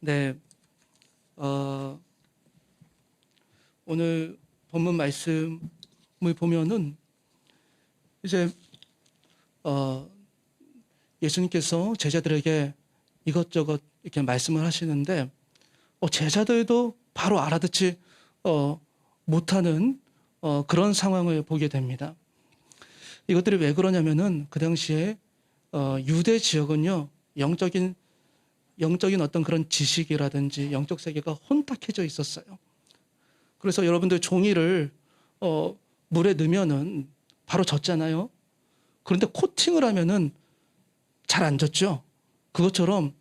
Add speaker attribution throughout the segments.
Speaker 1: 네, 어, 오늘 본문 말씀을 보면은 이제 어, 예수님께서 제자들에게 이것저것 이렇게 말씀을 하시는데 어, 제자들도 바로 알아듣지 어, 못하는 어, 그런 상황을 보게 됩니다. 이것들이 왜 그러냐면은 그 당시에 어, 유대 지역은요 영적인 영적인 어떤 그런 지식이라든지 영적 세계가 혼탁해져 있었어요. 그래서 여러분들 종이를 어, 물에 넣으면은 바로 젖잖아요. 그런데 코팅을 하면은 잘 안 젖죠. 그것처럼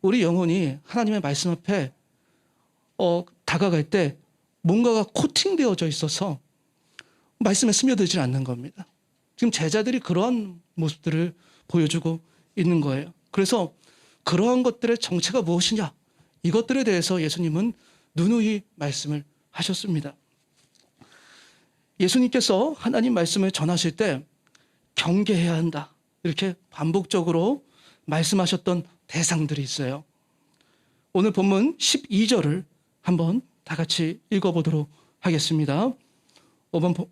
Speaker 1: 우리 영혼이 하나님의 말씀 앞에 어, 다가갈 때 뭔가가 코팅되어져 있어서 말씀에 스며들지 않는 겁니다. 지금 제자들이 그러한 모습들을 보여주고 있는 거예요. 그래서 그러한 것들의 정체가 무엇이냐? 이것들에 대해서 예수님은 누누이 말씀을 하셨습니다. 예수님께서 하나님 말씀을 전하실 때 경계해야 한다. 이렇게 반복적으로 말씀하셨던 대상들이 있어요. 오늘 본문 12절을 한번 다 같이 읽어보도록 하겠습니다.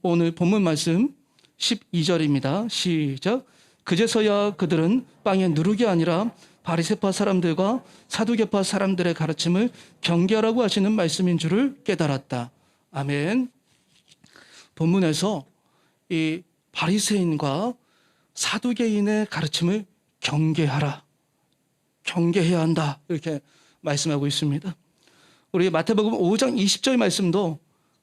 Speaker 1: 오늘 본문 말씀 12절입니다. 시작. 그제서야 그들은 빵에 누룩이 아니라 바리새파 사람들과 사두개파 사람들의 가르침을 경계하라고 하시는 말씀인 줄을 깨달았다. 아멘. 본문에서 이 바리새인과 사두개인의 가르침을 경계하라. 경계해야 한다. 이렇게 말씀하고 있습니다. 우리 마태복음 5장 20절 말씀도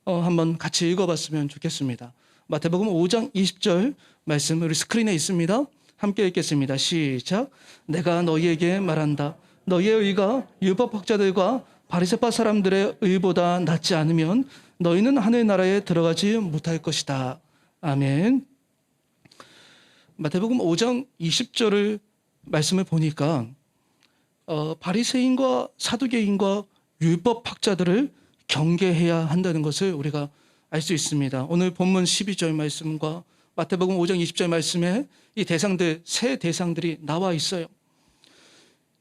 Speaker 1: 어, 한번 같이 읽어봤으면 좋겠습니다. 마태복음 5장 20절 말씀 우리 스크린에 있습니다. 함께 읽겠습니다. 시작. 내가 너희에게 말한다. 너희의 의가 율법학자들과 바리새파 사람들의 의보다 낫지 않으면 너희는 하늘 나라에 들어가지 못할 것이다. 아멘. 마태복음 5장 20절을 말씀을 보니까 어, 바리새인과 사두개인과 율법학자들을 경계해야 한다는 것을 우리가 알 수 있습니다. 오늘 본문 12절 말씀과 마태복음 5장 20절 말씀에 이 대상들 세 대상들이 나와 있어요.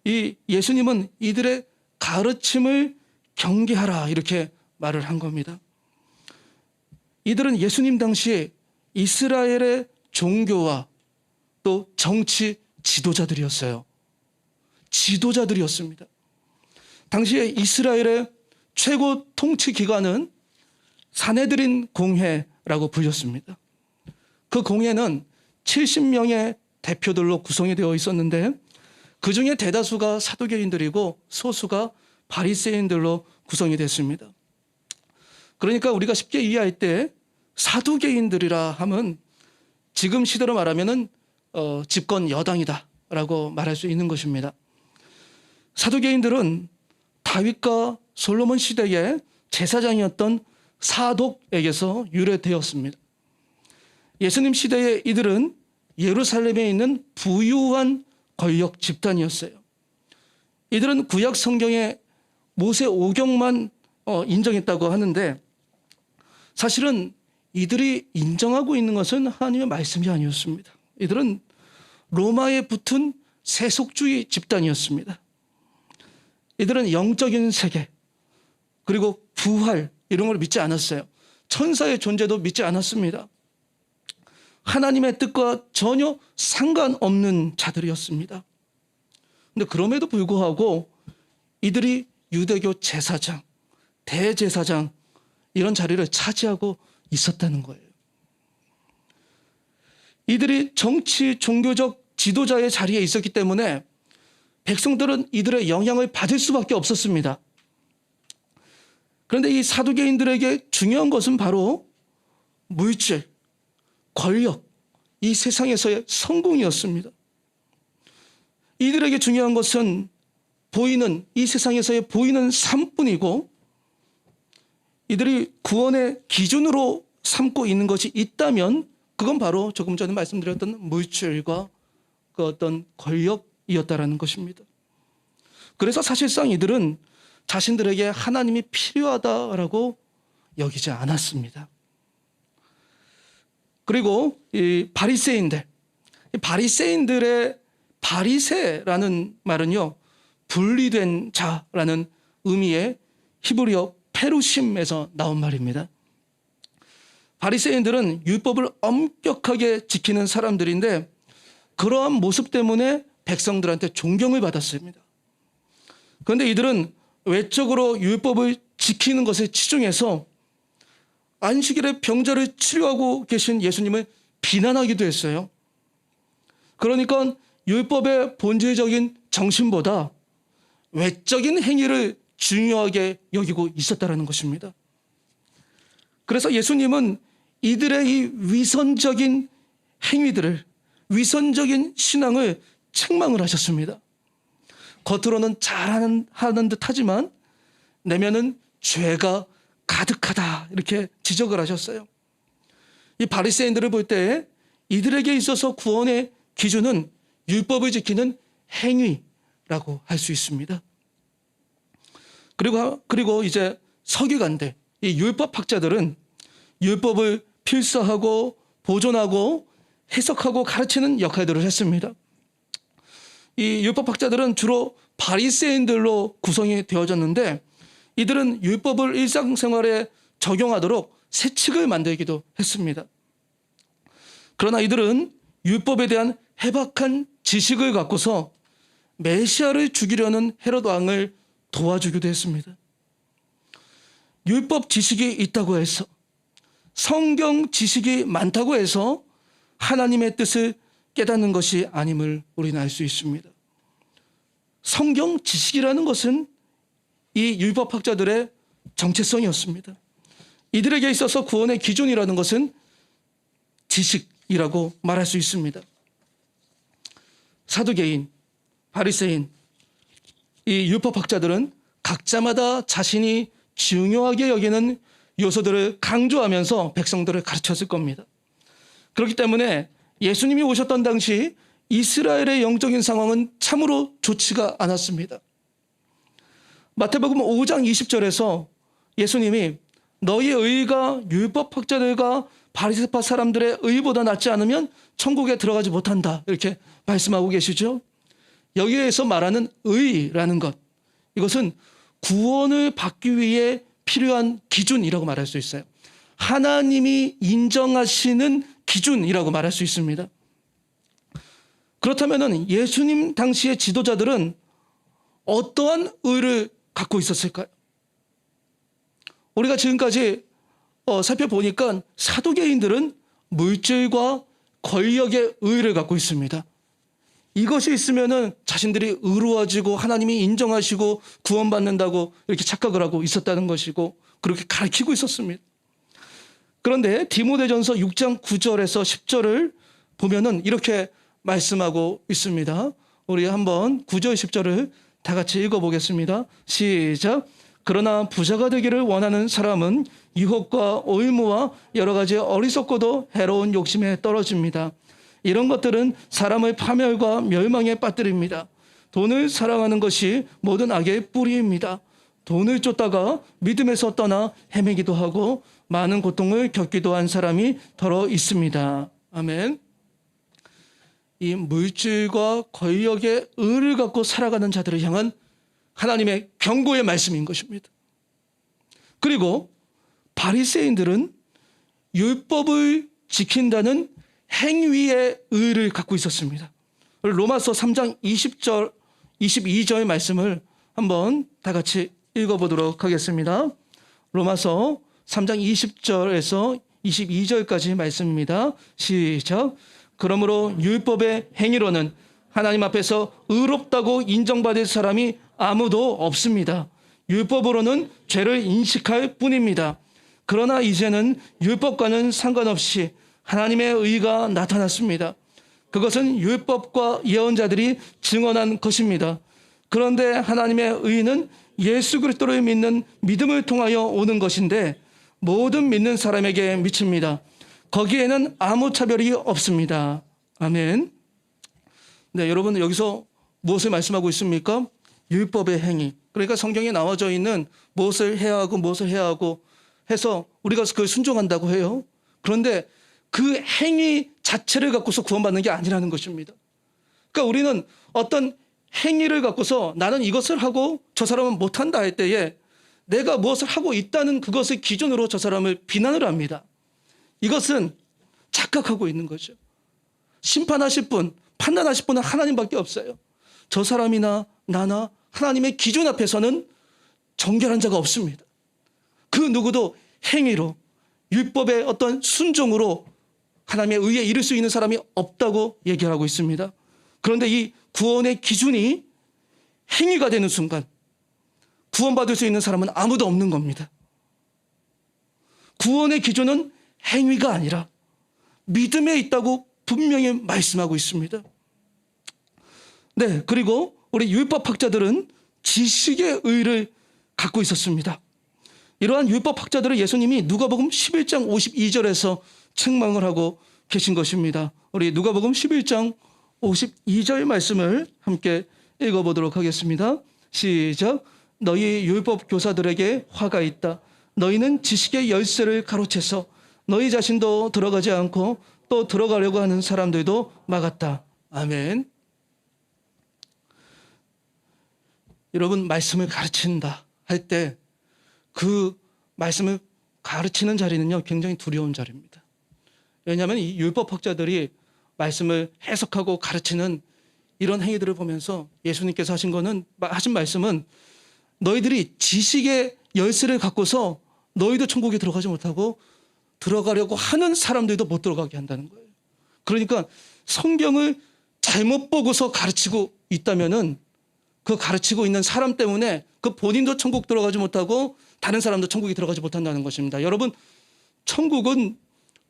Speaker 1: 이 예수님은 이들의 가르침을 경계하라 이렇게 말을 한 겁니다. 이들은 예수님 당시에 이스라엘의 종교와 또 정치 지도자들이었어요. 지도자들이었습니다. 당시에 이스라엘의 최고 통치 기관은 사내들인 공회라고 불렸습니다. 그 공회는 70명의 대표들로 구성이 되어 있었는데 그 중에 대다수가 사두개인들이고 소수가 바리새인들로 구성이 됐습니다. 그러니까 우리가 쉽게 이해할 때 사두개인들이라 하면 지금 시대로 말하면은 어, 집권 여당이다라고 말할 수 있는 것입니다. 사두개인들은 다윗과 솔로몬 시대의 제사장이었던 사독에게서 유래되었습니다. 예수님 시대의 이들은 예루살렘에 있는 부유한 권력 집단이었어요. 이들은 구약 성경에 모세 오경만 어, 인정했다고 하는데 사실은 이들이 인정하고 있는 것은 하나님의 말씀이 아니었습니다. 이들은 로마에 붙은 세속주의 집단이었습니다. 이들은 영적인 세계 그리고 부활 이런 걸 믿지 않았어요. 천사의 존재도 믿지 않았습니다. 하나님의 뜻과 전혀 상관없는 자들이었습니다. 근데 그럼에도 불구하고 이들이 유대교 제사장, 대제사장 이런 자리를 차지하고 있었다는 거예요. 이들이 정치 종교적 지도자의 자리에 있었기 때문에 백성들은 이들의 영향을 받을 수밖에 없었습니다. 그런데 이 사두개인들에게 중요한 것은 바로 물질, 권력, 이 세상에서의 성공이었습니다. 이들에게 중요한 것은 보이는 이 세상에서의 보이는 삶뿐이고 이들이 구원의 기준으로 삼고 있는 것이 있다면 그건 바로 조금 전에 말씀드렸던 물질과 그 어떤 권력이었다라는 것입니다. 그래서 사실상 이들은 자신들에게 하나님이 필요하다라고 여기지 않았습니다. 그리고 이 바리새인들, 이 바리새인들의 바리새라는 말은요 분리된 자라는 의미의 히브리어 페루심에서 나온 말입니다. 바리새인들은 율법을 엄격하게 지키는 사람들인데 그러한 모습 때문에 백성들한테 존경을 받았습니다. 그런데 이들은 외적으로 율법을 지키는 것에 치중해서 안식일에 병자를 치료하고 계신 예수님을 비난하기도 했어요. 그러니까 율법의 본질적인 정신보다 외적인 행위를 중요하게 여기고 있었다라는 것입니다. 그래서 예수님은 이들의 이 위선적인 행위들을 위선적인 신앙을 책망을 하셨습니다. 겉으로는 잘하는 하는 듯 하지만 내면은 죄가 가득하다 이렇게 지적을 하셨어요. 이 바리새인들을 볼 때 이들에게 있어서 구원의 기준은 율법을 지키는 행위라고 할 수 있습니다. 그리고 그리고 이제 서기관들 이 율법 학자들은 율법을 필사하고 보존하고 해석하고 가르치는 역할들을 했습니다. 이 율법학자들은 주로 바리새인들로 구성이 되어졌는데 이들은 율법을 일상생활에 적용하도록 세칙을 만들기도 했습니다. 그러나 이들은 율법에 대한 해박한 지식을 갖고서 메시아를 죽이려는 헤롯 왕을 도와주기도 했습니다. 율법 지식이 있다고 해서 성경 지식이 많다고 해서 하나님의 뜻을 깨닫는 것이 아님을 우리는 알 수 있습니다. 성경 지식이라는 것은 이 율법학자들의 정체성이었습니다. 이들에게 있어서 구원의 기준이라는 것은 지식이라고 말할 수 있습니다. 사두개인, 바리새인, 이 율법학자들은 각자마다 자신이 중요하게 여기는 요소들을 강조하면서 백성들을 가르쳤을 겁니다. 그렇기 때문에 예수님이 오셨던 당시 이스라엘의 영적인 상황은 참으로 좋지가 않았습니다. 마태복음 5장 20절에서 예수님이 너희 의가 율법학자들과 바리새파 사람들의 의보다 낫지 않으면 천국에 들어가지 못한다 이렇게 말씀하고 계시죠. 여기에서 말하는 의라는 것 이것은 구원을 받기 위해 필요한 기준이라고 말할 수 있어요. 하나님이 인정하시는 기준이라고 말할 수 있습니다. 그렇다면 예수님 당시의 지도자들은 어떠한 의를 갖고 있었을까요? 우리가 지금까지 어, 살펴보니까 사도계인들은 물질과 권력의 의를 갖고 있습니다. 이것이 있으면은 자신들이 의로워지고 하나님이 인정하시고 구원받는다고 이렇게 착각을 하고 있었다는 것이고 그렇게 가르치고 있었습니다. 그런데 디모데전서 6장 9절에서 10절을 보면은 이렇게 말씀하고 있습니다. 우리 한번 9절 10절을 다 같이 읽어 보겠습니다. 시작. 그러나 부자가 되기를 원하는 사람은 유혹과 의무와 여러 가지 어리석고도 해로운 욕심에 떨어집니다. 이런 것들은 사람의 파멸과 멸망에 빠뜨립니다. 돈을 사랑하는 것이 모든 악의 뿌리입니다. 돈을 쫓다가 믿음에서 떠나 헤매기도 하고 많은 고통을 겪기도 한 사람이 더러 있습니다. 아멘. 이 물질과 권력의 의를 갖고 살아가는 자들을 향한 하나님의 경고의 말씀인 것입니다. 그리고 바리새인들은 율법을 지킨다는 행위의 의를 갖고 있었습니다. 로마서 3장 20절 22절 말씀을 한번 다 같이 읽어보도록 하겠습니다. 로마서 3장 20절에서 22절까지 말씀입니다. 시작. 그러므로 율법의 행위로는 하나님 앞에서 의롭다고 인정받을 사람이 아무도 없습니다. 율법으로는 죄를 인식할 뿐입니다. 그러나 이제는 율법과는 상관없이 하나님의 의가 나타났습니다. 그것은 율법과 예언자들이 증언한 것입니다. 그런데 하나님의 의는 예수 그리스도를 믿는 믿음을 통하여 오는 것인데 모든 믿는 사람에게 미칩니다. 거기에는 아무 차별이 없습니다. 아멘. 네, 여러분 여기서 무엇을 말씀하고 있습니까? 율법의 행위. 그러니까 성경에 나와져 있는 무엇을 해야 하고 무엇을 해야 하고 해서 우리가 그걸 순종한다고 해요. 그런데 그 행위 자체를 갖고서 구원받는 게 아니라는 것입니다. 그러니까 우리는 어떤 행위를 갖고서 나는 이것을 하고 저 사람은 못한다 할 때에 내가 무엇을 하고 있다는 그것을 기준으로 저 사람을 비난을 합니다. 이것은 착각하고 있는 거죠. 심판하실 분, 판단하실 분은 하나님밖에 없어요. 저 사람이나 나나 하나님의 기준 앞에서는 정결한 자가 없습니다. 그 누구도 행위로 율법의 어떤 순종으로 하나님의 의에 이를 수 있는 사람이 없다고 얘기하고 있습니다. 그런데 이 구원의 기준이 행위가 되는 순간 구원받을 수 있는 사람은 아무도 없는 겁니다. 구원의 기준은 행위가 아니라 믿음에 있다고 분명히 말씀하고 있습니다. 네, 그리고 우리 율법학자들은 지식의 의를 갖고 있었습니다. 이러한 율법학자들을 예수님이 누가복음 11장 52절에서 책망을 하고 계신 것입니다. 우리 누가복음 11장 52절 말씀을 함께 읽어보도록 하겠습니다. 시작. 너희 율법 교사들에게 화가 있다. 너희는 지식의 열쇠를 가로채서 너희 자신도 들어가지 않고 또 들어가려고 하는 사람들도 막았다. 아멘. 여러분 말씀을 가르친다 할 때 그 말씀을 가르치는 자리는요 굉장히 두려운 자리입니다. 왜냐하면 이 율법 학자들이 말씀을 해석하고 가르치는 이런 행위들을 보면서 예수님께서 하신 거는 하신 말씀은 너희들이 지식의 열쇠를 갖고서 너희도 천국에 들어가지 못하고 들어가려고 하는 사람들도 못 들어가게 한다는 거예요. 그러니까 성경을 잘못 보고서 가르치고 있다면은 그 가르치고 있는 사람 때문에 그 본인도 천국 들어가지 못하고 다른 사람도 천국에 들어가지 못한다는 것입니다. 여러분, 천국은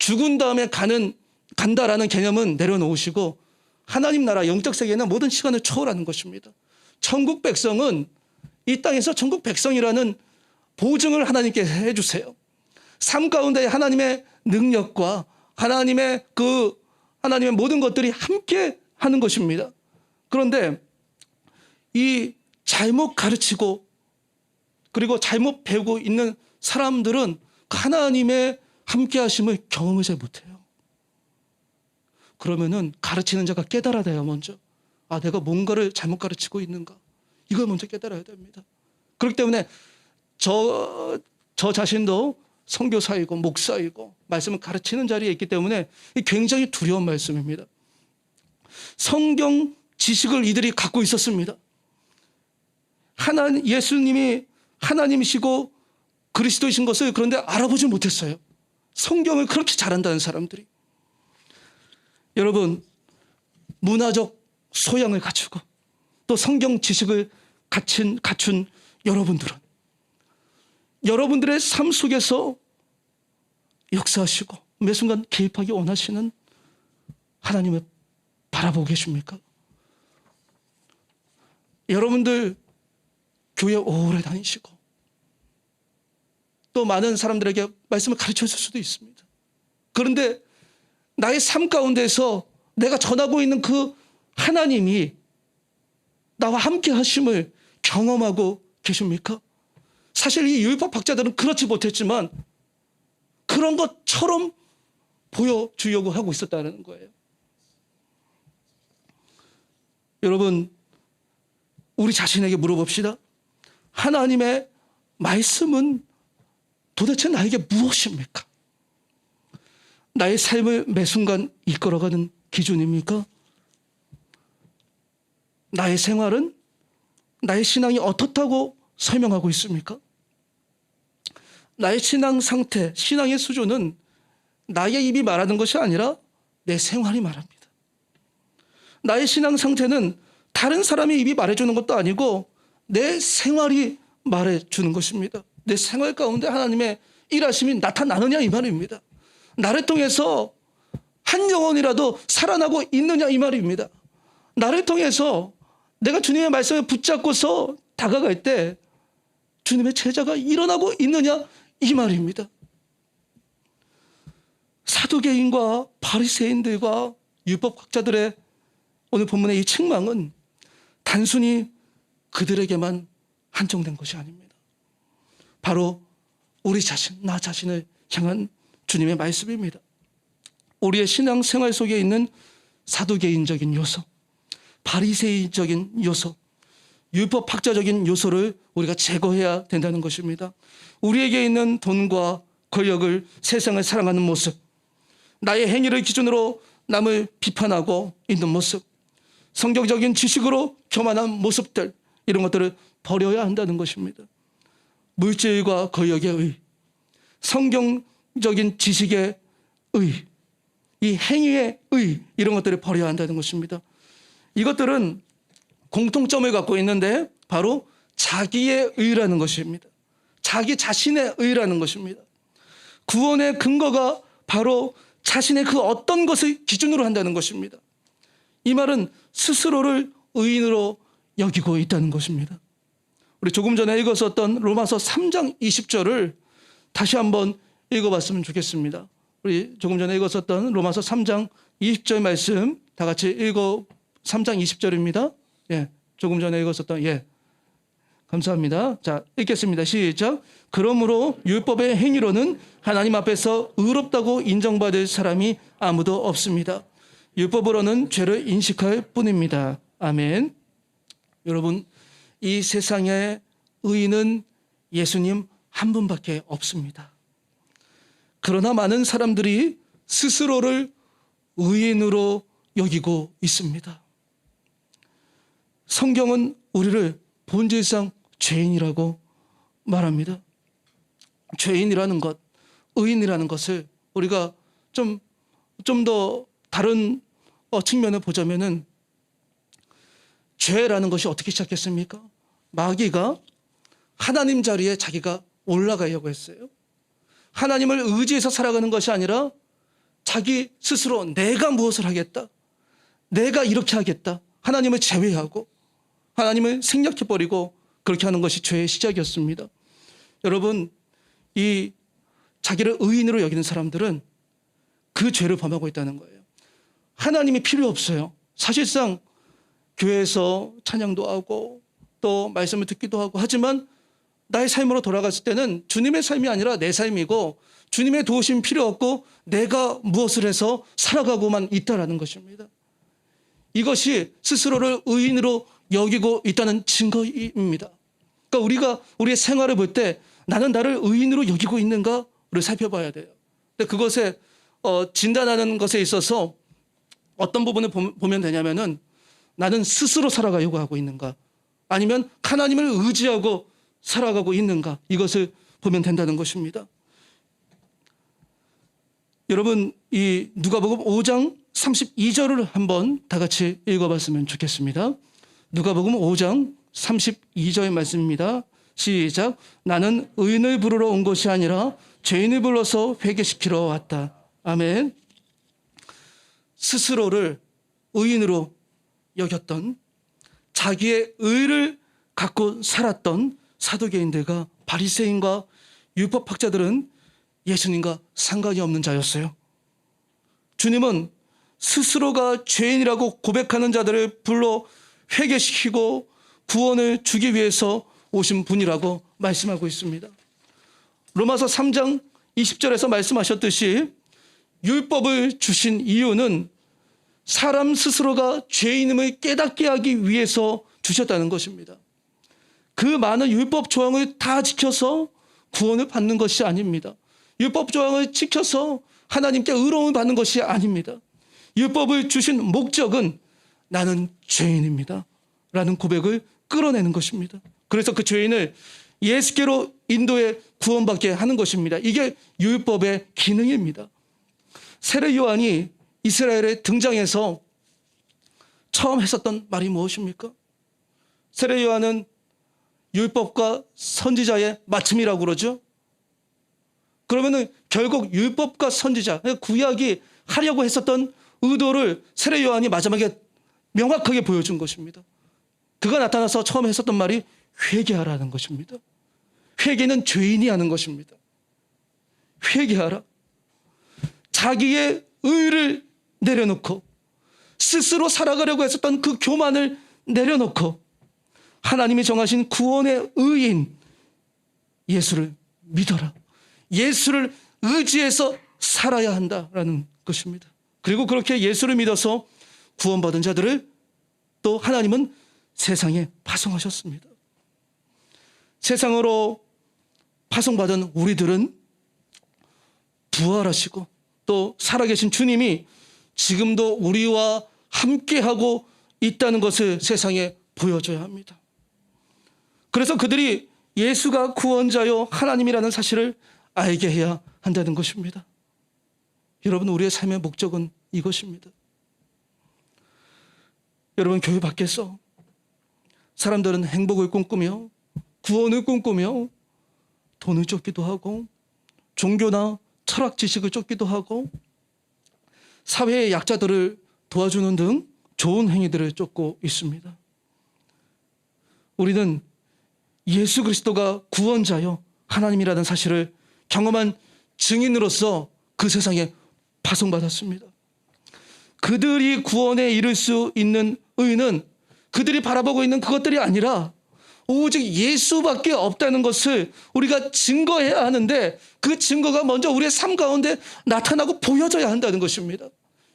Speaker 1: 죽은 다음에 가는 간다라는 개념은 내려놓으시고 하나님 나라 영적 세계는 모든 시간을 초월하는 것입니다. 천국 백성은 이 땅에서 천국 백성이라는 보증을 하나님께 해 주세요. 삶 가운데 하나님의 능력과 하나님의 그 하나님의 모든 것들이 함께 하는 것입니다. 그런데 이 잘못 가르치고 그리고 잘못 배우고 있는 사람들은 하나님의 함께 하심을 경험을 잘 못해요. 그러면은 가르치는 자가 깨달아야 돼요, 먼저. 아, 내가 뭔가를 잘못 가르치고 있는가. 이걸 먼저 깨달아야 됩니다. 그렇기 때문에 저, 저 자신도 선교사이고 목사이고 말씀을 가르치는 자리에 있기 때문에 굉장히 두려운 말씀입니다. 성경 지식을 이들이 갖고 있었습니다. 하나님, 예수님이 하나님이시고 그리스도이신 것을 그런데 알아보지 못했어요. 성경을 그렇게 잘한다는 사람들이. 여러분, 문화적 소양을 갖추고 또 성경 지식을 갖춘, 갖춘 여러분들은 여러분들의 삶 속에서 역사하시고 매 순간 개입하기 원하시는 하나님을 바라보고 계십니까? 여러분들 교회 오래 다니시고 또 많은 사람들에게 말씀을 가르쳐 줄 수도 있습니다. 그런데 나의 삶 가운데서 내가 전하고 있는 그 하나님이 나와 함께 하심을 경험하고 계십니까? 사실 이 율법 학자들은 그렇지 못했지만 그런 것처럼 보여주려고 하고 있었다는 거예요. 여러분, 우리 자신에게 물어봅시다. 하나님의 말씀은 도대체 나에게 무엇입니까? 나의 삶을 매 순간 이끌어가는 기준입니까? 나의 생활은 나의 신앙이 어떻다고 설명하고 있습니까? 나의 신앙 상태, 신앙의 수준은 나의 입이 말하는 것이 아니라 내 생활이 말합니다. 나의 신앙 상태는 다른 사람의 입이 말해주는 것도 아니고 내 생활이 말해 주는 것입니다. 내 생활 가운데 하나님의 일하심이 나타나느냐 이 말입니다. 나를 통해서 한 영혼이라도 살아나고 있느냐 이 말입니다. 나를 통해서 내가 주님의 말씀을 붙잡고서 다가갈 때 주님의 제자가 일어나고 있느냐 이 말입니다. 사두개인과 바리새인들과 율법학자들의 오늘 본문의 이 책망은 단순히 그들에게만 한정된 것이 아닙니다. 바로 우리 자신, 나 자신을 향한 주님의 말씀입니다. 우리의 신앙 생활 속에 있는 사도개인적인 요소, 바리새인적인 요소, 율법학자적인 요소를 우리가 제거해야 된다는 것입니다. 우리에게 있는 돈과 권력을 세상을 사랑하는 모습, 나의 행위를 기준으로 남을 비판하고 있는 모습, 성경적인 지식으로 교만한 모습들 이런 것들을 버려야 한다는 것입니다. 물질과 권력의 의, 성경적인 지식의 의, 이 행위의 의 이런 것들을 버려야 한다는 것입니다. 이것들은 공통점을 갖고 있는데 바로 자기의 의라는 것입니다. 자기 자신의 의라는 것입니다. 구원의 근거가 바로 자신의 그 어떤 것을 기준으로 한다는 것입니다. 이 말은 스스로를 의인으로 여기고 있다는 것입니다. 우리 조금 전에 읽었었던 로마서 3장 20절을 다시 한번 읽어봤으면 좋겠습니다. 우리 조금 전에 읽었었던 로마서 3장 20절 말씀 다 같이 읽어 3장 20절입니다. 예, 조금 전에 읽었었던 예, 감사합니다. 자, 읽겠습니다. 시작. 그러므로 율법의 행위로는 하나님 앞에서 의롭다고 인정받을 사람이 아무도 없습니다. 율법으로는 죄를 인식할 뿐입니다. 아멘. 여러분, 이 세상에 의인은 예수님 한 분밖에 없습니다. 그러나 많은 사람들이 스스로를 의인으로 여기고 있습니다. 성경은 우리를 본질상 죄인이라고 말합니다. 죄인이라는 것, 의인이라는 것을 우리가 좀, 좀 더 다른 어, 측면을 보자면은 죄라는 것이 어떻게 시작했습니까? 마귀가 하나님 자리에 자기가 올라가려고 했어요. 하나님을 의지해서 살아가는 것이 아니라 자기 스스로 내가 무엇을 하겠다. 내가 이렇게 하겠다. 하나님을 제외하고 하나님을 생략해버리고 그렇게 하는 것이 죄의 시작이었습니다. 여러분, 이 자기를 의인으로 여기는 사람들은 그 죄를 범하고 있다는 거예요. 하나님이 필요 없어요. 사실상 교회에서 찬양도 하고 또 말씀을 듣기도 하고 하지만 나의 삶으로 돌아갔을 때는 주님의 삶이 아니라 내 삶이고 주님의 도우심 필요 없고 내가 무엇을 해서 살아가고만 있다라는 것입니다. 이것이 스스로를 의인으로 여기고 있다는 증거입니다. 그러니까 우리가 우리의 생활을 볼 때 나는 나를 의인으로 여기고 있는가를 살펴봐야 돼요. 근데 그것에 어, 진단하는 것에 있어서 어떤 부분을 보- 보면 되냐면은 나는 스스로 살아가려고 하고 있는가 아니면 하나님을 의지하고 살아가고 있는가 이것을 보면 된다는 것입니다. 여러분 이 누가복음 5장 32절을 한번 다 같이 읽어봤으면 좋겠습니다. 누가복음 5장 32절의 말씀입니다. 시작. 나는 의인을 부르러 온 것이 아니라 죄인을 불러서 회개시키러 왔다. 아멘. 스스로를 의인으로 여겼던 자기의 의를 갖고 살았던 사도계인들과 바리새인과 율법학자들은 예수님과 상관이 없는 자였어요. 주님은 스스로가 죄인이라고 고백하는 자들을 불러 회개시키고 구원을 주기 위해서 오신 분이라고 말씀하고 있습니다. 로마서 3장 20절에서 말씀하셨듯이 율법을 주신 이유는 사람 스스로가 죄인임을 깨닫게 하기 위해서 주셨다는 것입니다. 그 많은 율법 조항을 다 지켜서 구원을 받는 것이 아닙니다. 율법 조항을 지켜서 하나님께 의로움을 받는 것이 아닙니다. 율법을 주신 목적은 나는 죄인입니다. 라는 고백을 끌어내는 것입니다. 그래서 그 죄인을 예수께로 인도해 구원받게 하는 것입니다. 이게 율법의 기능입니다. 세례 요한이 이스라엘에 등장해서 처음 했었던 말이 무엇입니까? 세례 요한은 율법과 선지자의 맞춤이라고 그러죠. 그러면은 결국 율법과 선지자, 그러니까 구약이 하려고 했었던 의도를 세례 요한이 마지막에 명확하게 보여준 것입니다. 그가 나타나서 처음 했었던 말이 회개하라는 것입니다. 회개는 죄인이 하는 것입니다. 회개하라. 자기의 의를 내려놓고 스스로 살아가려고 했었던 그 교만을 내려놓고 하나님이 정하신 구원의 의인 예수를 믿어라. 예수를 의지해서 살아야 한다라는 것입니다. 그리고 그렇게 예수를 믿어서 구원받은 자들을 또 하나님은 세상에 파송하셨습니다. 세상으로 파송받은 우리들은 부활하시고 또 살아계신 주님이 지금도 우리와 함께하고 있다는 것을 세상에 보여줘야 합니다. 그래서 그들이 예수가 구원자요 하나님이라는 사실을 알게 해야 한다는 것입니다. 여러분 우리의 삶의 목적은 이것입니다. 여러분 교회 밖에서 사람들은 행복을 꿈꾸며 구원을 꿈꾸며 돈을 쫓기도 하고 종교나 철학 지식을 쫓기도 하고 사회의 약자들을 도와주는 등 좋은 행위들을 쫓고 있습니다. 우리는 예수 그리스도가 구원자요 하나님이라는 사실을 경험한 증인으로서 그 세상에 파송받았습니다. 그들이 구원에 이를 수 있는 의는 그들이 바라보고 있는 그것들이 아니라 오직 예수밖에 없다는 것을 우리가 증거해야 하는데 그 증거가 먼저 우리의 삶 가운데 나타나고 보여져야 한다는 것입니다.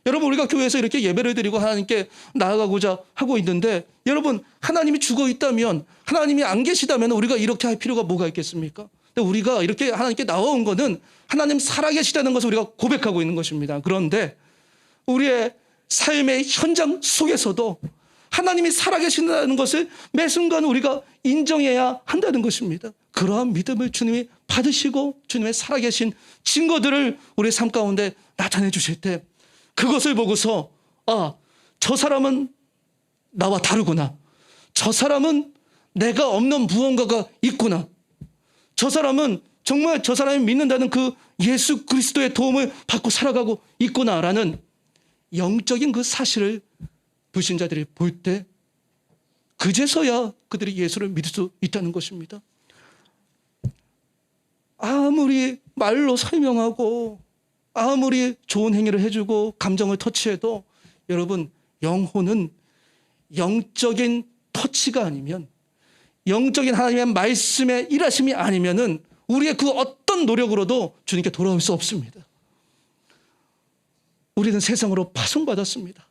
Speaker 1: 여러분 우리가 교회에서 이렇게 예배를 드리고 하나님께 나아가고자 하고 있는데 여러분 하나님이 죽어 있다면 하나님이 안 계시다면 우리가 이렇게 할 필요가 뭐가 있겠습니까? 근데 우리가 이렇게 하나님께 나와온 거는 하나님 살아계시다는 것을 우리가 고백하고 있는 것입니다. 그런데 우리의 삶의 현장 속에서도 하나님이 살아계신다는 것을 매 순간 우리가 인정해야 한다는 것입니다. 그러한 믿음을 주님이 받으시고 주님의 살아계신 증거들을 우리 삶 가운데 나타내 주실 때 그것을 보고서 아, 저 사람은 나와 다르구나. 저 사람은 내가 없는 무언가가 있구나. 저 사람은 정말 저 사람이 믿는다는 그 예수 그리스도의 도움을 받고 살아가고 있구나라는 영적인 그 사실을 불신자들이 볼 때 그제서야 그들이 예수를 믿을 수 있다는 것입니다. 아무리 말로 설명하고 아무리 좋은 행위를 해주고 감정을 터치해도 여러분 영혼은 영적인 터치가 아니면 영적인 하나님의 말씀의 일하심이 아니면은 우리의 그 어떤 노력으로도 주님께 돌아올 수 없습니다. 우리는 세상으로 파송받았습니다.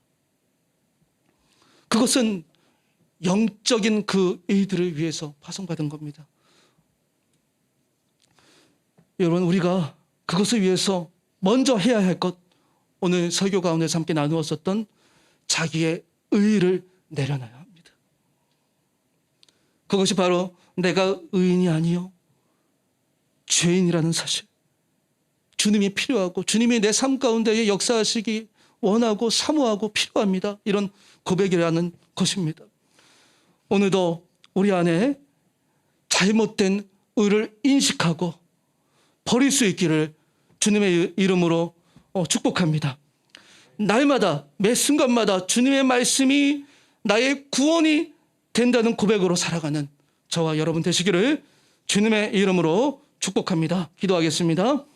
Speaker 1: 그것은 영적인 그 일들을 위해서 파송받은 겁니다. 여러분, 우리가 그것을 위해서 먼저 해야 할 것, 오늘 설교 가운데서 함께 나누었었던 자기의 의를 내려놔야 합니다. 그것이 바로 내가 의인이 아니요 죄인이라는 사실. 주님이 필요하고 주님이 내 삶 가운데 역사하시기 원하고 사모하고 필요합니다. 이런 고백이라는 것입니다. 오늘도 우리 안에 잘못된 의를 인식하고 버릴 수 있기를 주님의 이름으로 어, 축복합니다. 날마다 매 순간마다 주님의 말씀이 나의 구원이 된다는 고백으로 살아가는 저와 여러분 되시기를 주님의 이름으로 축복합니다. 기도하겠습니다.